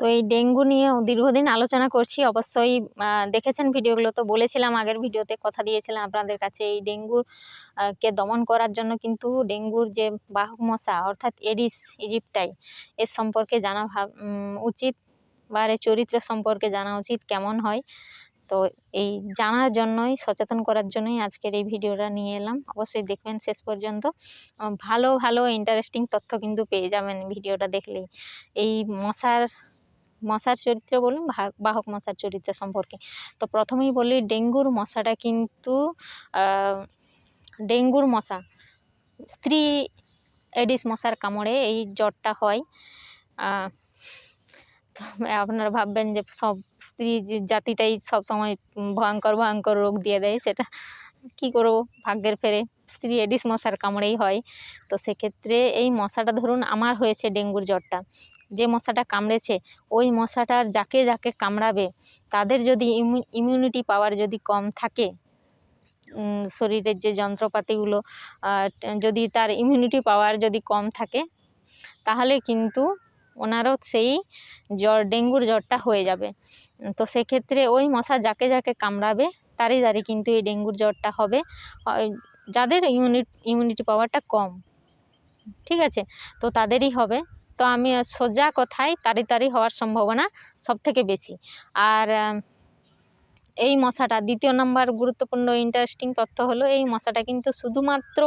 তো এই ডেঙ্গু নিয়ে দীর্ঘদিন আলোচনা করছি। অবশ্যই দেখেছেন ভিডিওগুলো? তো বলেছিলাম আগের ভিডিওতে কথা দিয়েছিলাম আপনাদের কাছে এই ডেঙ্গু কে দমন করার জন্য কিন্তু ডেঙ্গুর যে বাহক মশা অর্থাৎ এডিস, ইজিপ্টাই, এর সম্পর্কে জানা উচিত বা এর চরিত্রের সম্পর্কে জানা উচিত কেমন হয়। তো এই জানার জন্যই, সচেতন করার জন্যই আজকের এই ভিডিওটা নিয়ে এলাম। অবশ্যই দেখবেন শেষ পর্যন্ত। ভালো ভালো ইন্টারেস্টিং তথ্য কিন্তু পেয়ে যাবেন ভিডিওটা দেখলেই এই মশার মশার চরিত্র বলুন বাহক মশার চরিত্র সম্পর্কে। তো প্রথমেই বলি, ডেঙ্গুর মশাটা কিন্তু ডেঙ্গুর মশা, স্ত্রী এডিস মশার কামড়ে এই জ্বরটা হয়। আপনারা ভাববেন যে সব স্ত্রী জাতিটাই সব সময় ভয়ঙ্কর ভয়ঙ্কর রোগ দিয়ে দেয়, সেটা কি করব? ভাগ্যের ফেরে স্ত্রী এডিস মশার কামড়েই হয়। তো সেক্ষেত্রে এই মশাটা ধরুন, আমার হয়েছে ডেঙ্গুর জ্বরটা। যে মশাটা কামড়েছে, ওই মশাটার যাকে যাকে কামড়াবে, তাদের যদি ইমিউনিটি পাওয়ার যদি কম থাকে শরীরের যে যন্ত্রপাতিগুলো যদি তার ইমিউনিটি পাওয়ার যদি কম থাকে, তাহলে কিন্তু ওনারও সেই জ্বর, ডেঙ্গুর জ্বরটা হয়ে যাবে। তো সেক্ষেত্রে ওই মশা যাকে যাকে কামড়াবে, তারই তারই কিন্তু এই ডেঙ্গুর জ্বরটা হবে। যাদের ইমিউনিট ইমিউনিটি পাওয়ারটা কম, ঠিক আছে? তো তাদেরই হবে। তো আমি সোজা কথায় তাড়ি তাড়ি হওয়ার সম্ভাবনা সব থেকে বেশি। আর এই মশাটা দ্বিতীয় নাম্বার গুরুত্বপূর্ণ ইন্টারেস্টিং তথ্য হলো, এই মশাটা কিন্তু শুধুমাত্র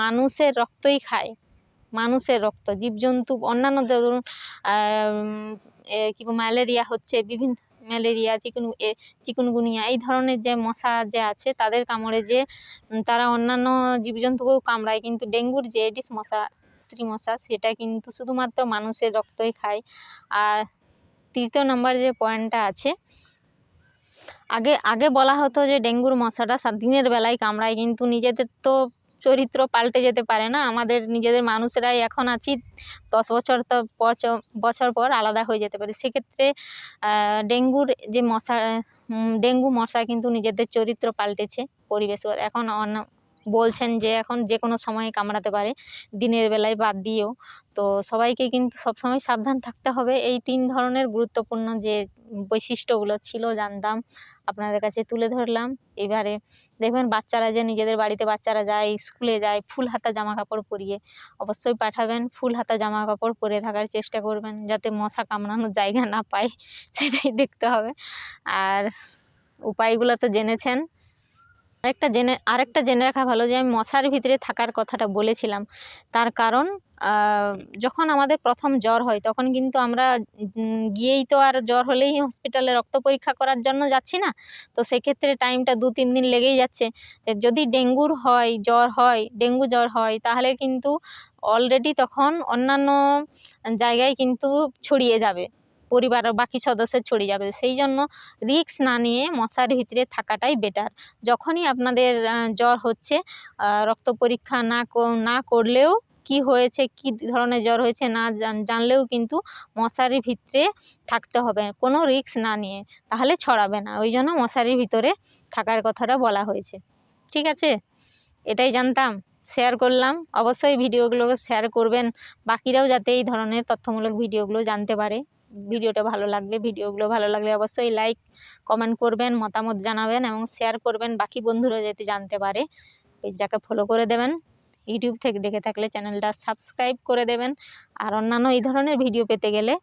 মানুষের রক্তই খায়। মানুষের রক্ত, জীবজন্তু, অন্যান্য ধরুন কি ম্যালেরিয়া হচ্ছে, বিভিন্ন ম্যালেরিয়া চিকুন চিকুনগুনিয়া, এই ধরনের যে মশা যে আছে, তাদের কামড়ে যে তারা অন্যান্য জীবজন্তুকেও কামড়ায়, কিন্তু ডেঙ্গুর যে, এডিস মশা স্ত্রী মশা সেটা কিন্তু শুধুমাত্র মানুষের রক্তই খায়। আর তৃতীয় নাম্বার যে পয়েন্টটা আছে, আগে আগে বলা হতো যে ডেঙ্গুর মশাটা দিনের বেলায় কামড়ায়, কিন্তু নিজেদের তো চরিত্র পাল্টে যেতে পারে না। আমাদের নিজেদের মানুষেরাই এখন আছি, দশ বছর তো বছর পর আলাদা হয়ে যেতে পারে। সেক্ষেত্রে ডেঙ্গুর যে মশা ডেঙ্গু মশা কিন্তু নিজেদের চরিত্র পাল্টেছে পরিবেশ এখন অন্য বলছেন যে এখন যে কোনো সময় কামড়াতে পারে, দিনের বেলায় বাদ দিয়েও। তো সবাইকে কিন্তু সবসময় সাবধান থাকতে হবে। এই তিন ধরনের গুরুত্বপূর্ণ যে বৈশিষ্ট্যগুলো ছিল জানতাম, আপনাদের কাছে তুলে ধরলাম। এবারে দেখবেন বাচ্চারা যে নিজেদের বাড়িতে বাচ্চারা যায়, স্কুলে যায় ফুল হাতা জামা কাপড় পরিয়ে অবশ্যই পাঠাবেন। ফুল হাতা জামা কাপড় পরে থাকার চেষ্টা করবেন যাতে মশা কামড়ানোর জায়গা না পায়, সেটাই দেখতে হবে। আর উপায়গুলো তো জেনেছেন আরেকটা জেনে আরেকটা জেনে রাখা ভালো যে আমি মশার ভিতরে থাকার কথাটা বলেছিলাম। তার কারণ যখন আমাদের প্রথম জ্বর হয়, তখন কিন্তু আমরা গিয়েই তো আর জ্বর হলেই হসপিটালে রক্ত পরীক্ষা করার জন্য যাচ্ছি না। তো সেক্ষেত্রে টাইমটা দু, তিন দিন লেগেই যাচ্ছে। যদি ডেঙ্গুর হয়, জ্বর হয়, ডেঙ্গু জ্বর হয়, তাহলে কিন্তু অলরেডি তখন অন্যান্য জায়গায় কিন্তু ছড়িয়ে যাবে। পরিবারের বাকি সদস্যের ছড়িয়ে যাবে। সেই জন্য রিস্ক না নিয়ে মশার ভিতরে থাকাটাই বেটার যখনই আপনাদের জ্বর হচ্ছে রক্ত পরীক্ষা না না করলেও কি হয়েছে, কি ধরনের জ্বর হয়েছে না জান- জানলেও কিন্তু মশারির ভিতরে থাকতে হবে। কোনো রিস্ক না নিয়ে। তাহলে ছড়াবে না। ওই জন্য মশারির ভিতরে থাকার কথাটা বলা হয়েছে। ঠিক আছে? এটাই জানতাম। শেয়ার করলাম। অবশ্যই ভিডিওগুলোকে শেয়ার করবেন। বাকিরাও যাতে এই ধরনের তথ্যমূলক ভিডিওগুলো জানতে পারে। ভিডিওটা ভালো লাগলে, ভিডিওগুলো ভালো লাগলে অবশ্যই লাইক কমেন্ট করবেন, মতামত জানাবেন এবং শেয়ার করবেন। বাকি বন্ধুরা যাতে জানতে পারে পেজটাকে ফলো করে দেবেন, ইউটিউব থেকে দেখে থাকলে চ্যানেলটা সাবস্ক্রাইব করে দেবেন। আর অন্যান্য এই ধরনের ভিডিও পেতে গেলে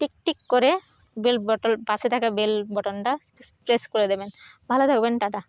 টিক টিক করে বেল বটন পাশে থাকা বেল বটনটা প্রেস করে দেবেন। ভালো থাকবেন, টাটা।